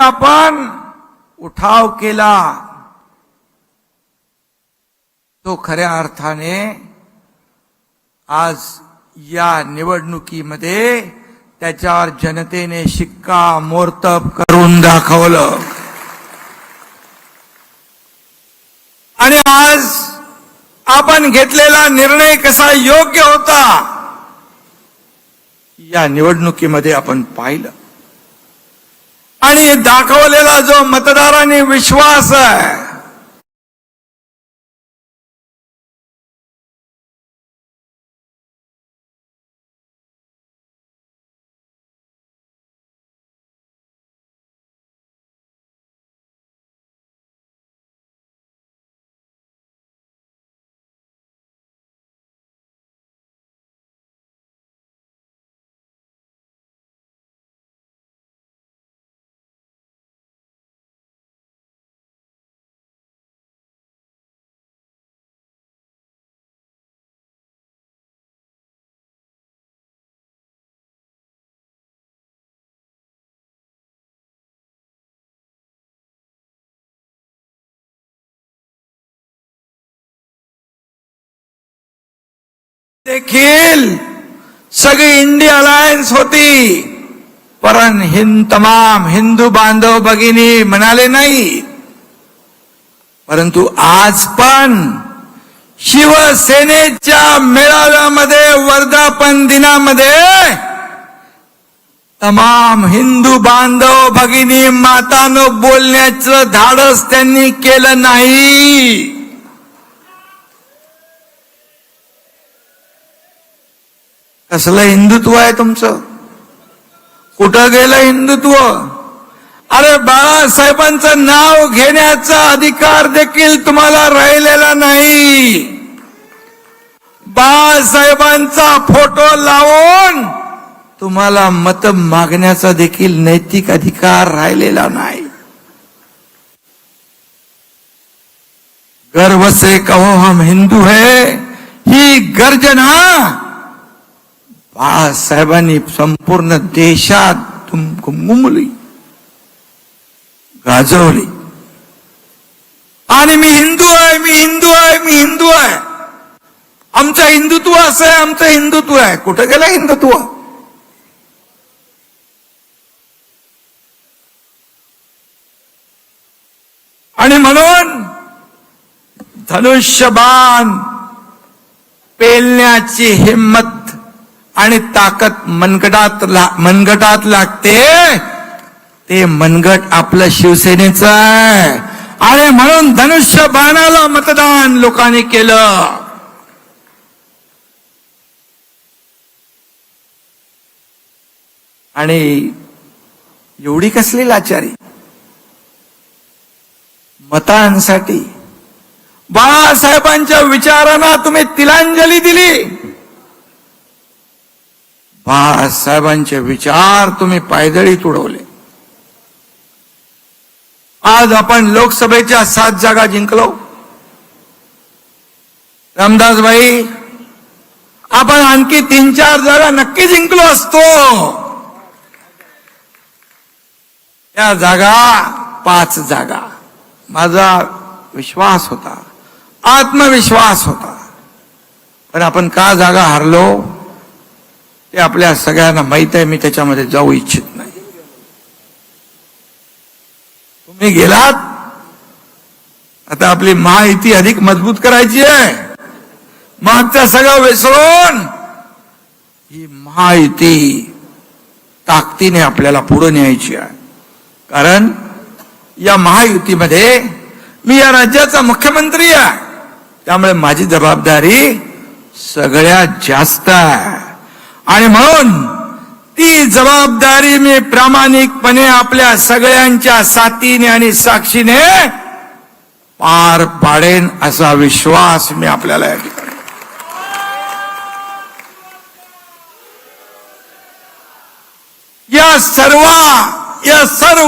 आपण उठाव केला तो खऱ्या अर्थाने आज या निवडणुकीमध्ये त्याच्यावर जनतेने शिक्का मोर्तब करून दाखवलं. आणि आज आपण घेतलेला निर्णय कसा योग्य होता या निवडणुकीमध्ये आपण पाहिलं. आणि दाखवलेला जो मतदारांनी विश्वास आहे देखील सगळी इंडिया अलायन्स होती. परन हिंद तमाम हिंदू बांधव भगिनी म्हणाले नाही. परंतु आज पण शिवसेनेच्या मेळाव्यामध्ये वर्धापन दिनामध्ये तमाम हिंदू बांधव भगिनी मातानं बोलण्याचं धाडस त्यांनी केलं नाही. कसलं हिंदुत्व आहे तुमचं? कुठं गेलं हिंदुत्व? अरे बाळासाहेबांचं नाव घेण्याचा अधिकार देखील तुम्हाला राहिलेला नाही. बाळासाहेबांचा फोटो लावून तुम्हाला मत मागण्याचा देखील नैतिक अधिकार राहिलेला नाही. गर्व से कहो हम हिंदू है ही गर्जना बाळासाहेबांनी संपूर्ण देशात तुमको मुमली गाजवली. आणि मी हिंदू आहे मी हिंदू आहे मी हिंदू आहे. आमचं हिंदुत्व असं आहे आमचं हिंदुत्व आहे. कुठं गेलं हिंदुत्व? आणि म्हणून धनुष्यबाण पेलण्याची हिंमत आणि ताकद मनगटात ला मनगटात लागते. ते मनगट आपलं शिवसेनेचं आहे. आणि म्हणून धनुष्य बाणाला मतदान लोकांनी केलं. आणि एवढी कसली लाचारी? मतांसाठी. बाळासाहेबांच्या विचारांना तुम्ही तिलांजली दिली. बाळासाहेबांचे विचार तुम्ही पायदळी तुडवले आज आपण लोकसभेच्या सात जागा जिंकलो. रामदासबाई आपण आणखी तीन चार जागा नक्की जिंकलो असतो. या जागा पाच जागा. माझा विश्वास होता आत्मविश्वास होता. पण आपण का जागा हारलो? ते आपल्या सगळ्यांना माहीत आहे मी त्याच्यामध्ये जाऊ इच्छित नाही. तुम्ही गेलात? आता आपली माहिती अधिक मजबूत करायची आहे. मागचा सगळं विसरून ही माहिती ताकदीने आपल्याला पुढे न्यायची आहे. कारण या महायुतीमध्ये मी या राज्याचा मुख्यमंत्री आहे. त्यामुळे माझी जबाबदारी सगळ्यात जास्त आहे. आणि म्हणून ती जबाबदारी मी प्रामाणिकपणे आपल्या सगळ्यांच्या साथीने आणि साक्षीने पार पाडेन असा विश्वास मी आपल्याला या ठिकाणी. या सर्व या सर्व